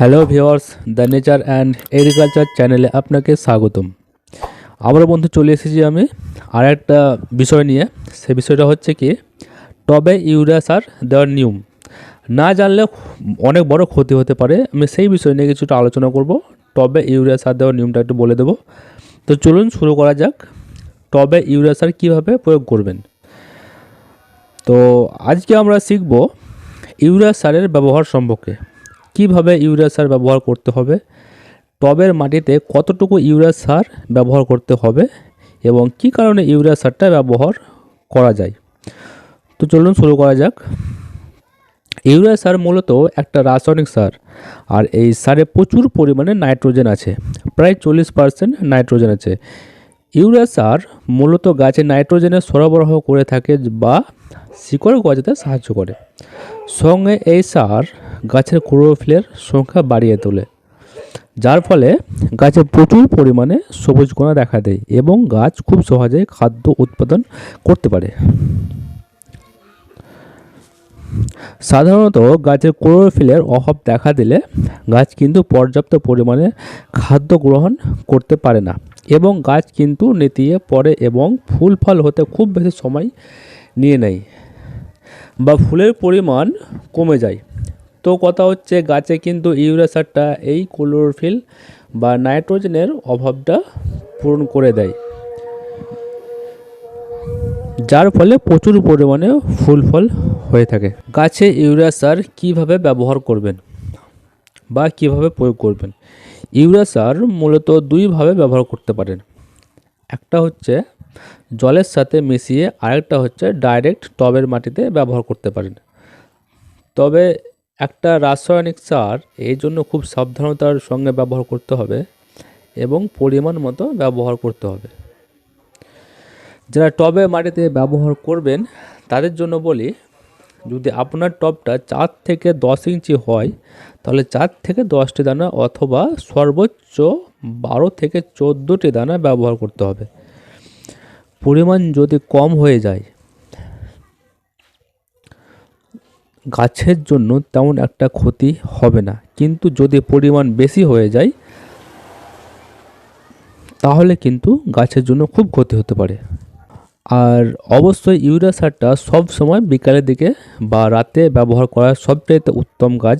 Hello viewers the nature and agriculture চ্যানেলে আপনাকে স্বাগতম। আবার বন্ধু চলে এসেছি আমি আর একটা বিষয় নিয়ে। সে বিষয়টা হচ্ছে কি, টবে ইউরিয়া সার দেওয়ার নিয়ম। না জানলে অনেক বড় ক্ষতি হতে পারে। আমি সেই বিষয় নিয়ে কিছুটা আলোচনা করব। টবে ইউরিয়া সার দেওয়ার নিয়মটা একটু বলে দেবো। তো চলুন শুরু করা যাক। টবে ইউরিয়া সার কীভাবে প্রয়োগ করবেন? তো আজকে আমরা শিখব ইউরিয়া সারের ব্যবহার সম্পর্কে। কীভাবে ইউরিয়া সার ব্যবহার করতে হবে? টবের মাটিতে কতটুকু ইউরিয়া সার ব্যবহার করতে হবে? এবং কি কারণে ইউরিয়া সারটা ব্যবহার করা যায়? তো চলুন শুরু করা যাক। ইউরিয়া সার মূলত একটা রাসায়নিক সার, আর এই সারে প্রচুর পরিমাণে নাইট্রোজেন আছে, প্রায় চল্লিশ পার্সেন্ট নাইট্রোজেন আছে। ইউরিয়া সার মূলত গাছে নাইট্রোজেনের সরবরাহ করে থাকে বা শিকড় গজাতে সাহায্য করে। সঙ্গে এই সার গাছের ক্লোরোফিলের সংখ্যা বাড়িয়ে তোলে, যার ফলে গাছে প্রচুর পরিমাণে সবুজ কণা দেখা দেয় এবং গাছ খুব সহজেই খাদ্য উৎপাদন করতে পারে। সাধারণত গাছের ক্লোরোফিলের অভাব দেখা দিলে গাছ কিন্তু পর্যাপ্ত পরিমাণে খাদ্য গ্রহণ করতে পারে না এবং গাছ কিন্তু নেতিয়ে পড়ে এবং ফুল ফল হতে খুব বেশি সময় নিয়ে নেয়। বা ফুলের পরিমাণ কমে যায়। তো কথা হচ্ছে গাছে কিন্তু ইউরিয়া সারটা এই ক্লোরোফিল বা নাইট্রোজেনের অভাবটা পূরণ করে দেয়। যার ফলে প্রচুর পরিমাণে ফুল ফল হয়ে থাকে। গাছে ইউরিয়া সার কীভাবে ব্যবহার করবেন বা কীভাবে প্রয়োগ করবেন? ইউরিয়া সার মূলত দুইভাবে ব্যবহার করতে পারেন। একটা হচ্ছে জলের সাথে মিশিয়ে আরেকটা হচ্ছে ডাইরেক্ট টবের মাটিতে ব্যবহার করতে পারেন। তবে একটা রাসায়নিক সার এই জন্য খুব সাবধানতার সঙ্গে ব্যবহার করতে হবে এবং পরিমাণ মতো ব্যবহার করতে হবে। যারা টবে মাটিতে ব্যবহার করবেন, তাদের জন্য বলি, যদি আপনার টবটা চার থেকে দশ ইঞ্চি হয়, তাহলে চার থেকে দশটি দানা অথবা সর্বোচ্চ বারো থেকে চোদ্দোটি দানা ব্যবহার করতে হবে। পরিমাণ যদি কম হয়ে যায়, গাছের জন্য তেমন একটা ক্ষতি হবে না। কিন্তু যদি পরিমাণ বেশি হয়ে যায়, তাহলে কিন্তু গাছের জন্য খুব ক্ষতি হতে পারে। আর অবশ্যই ইউরিয়া সারটা সব সময় বিকালের দিকে বা রাতে ব্যবহার করা সবচাইতে উত্তম কাজ।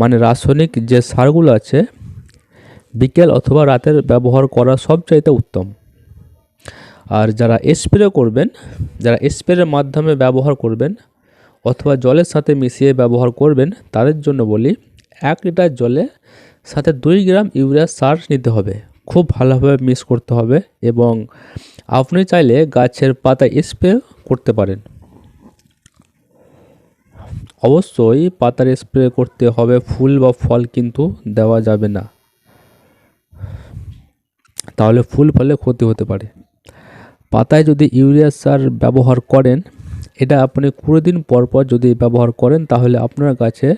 মানে রাসায়নিক যে সারগুলো আছে, বিকেল অথবা রাতের ব্যবহার করা সবচাইতে উত্তম। আর যারা স্প্রে করবেন, যারা স্প্রের মাধ্যমে ব্যবহার করবেন অথবা জলের সাথে মিশিয়ে ব্যবহার করবেন, তাদের জন্য বলি এক লিটার জলে সাথে দুই গ্রাম ইউরিয়া সার নিতে হবে। খুব ভালোভাবে মিক্স করতে হবে এবং আপনি চাইলে গাছের পাতা স্প্রে করতে পারেন। অবশ্যই পাতার স্প্রে করতে হবে, ফুল বা ফল কিন্তু দেওয়া যাবে না। তাহলে ফুল ফলে ক্ষতি হতে পারে। পাতায় যদি ইউরিয়া সার ব্যবহার করেন, এটা আপনি কুড়ি দিন পর পর যদি ব্যবহার করেন, তাহলে আপনার গাছে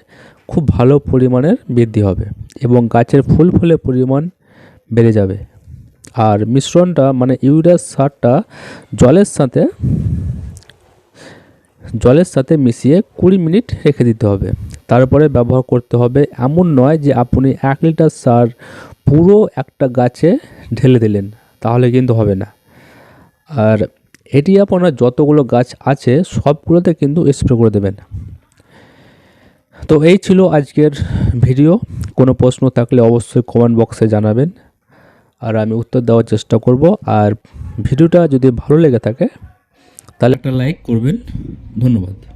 খুব ভালো পরিমাণের বৃদ্ধি হবে এবং গাছের ফুল ফলের পরিমাণ বেড়ে যাবে। আর মিশ্রণটা মানে ইউরিয়া সারটা জলের সাথে জলের সাথে মিশিয়ে কুড়ি মিনিট রেখে দিতে হবে। তারপরে ব্যবহার করতে হবে এমন নয় যে আপনি এক লিটার সার পুরো একটা গাছে ঢেলে দিলেন, তাহলে কিন্তু হবে না। আর এটি আপনার যতগুলো গাছ আছে সবগুলোতে কিন্তু স্প্রে করে দেবেন। তো এই ছিল আজকের ভিডিও। কোনো প্রশ্ন থাকলে অবশ্যই কমেন্ট বক্সে জানাবেন। আর আমি উত্তর দেওয়ার চেষ্টা করব। আর ভিডিওটা যদি ভালো লেগে থাকে, তাহলে একটা লাইক করবেন। ধন্যবাদ।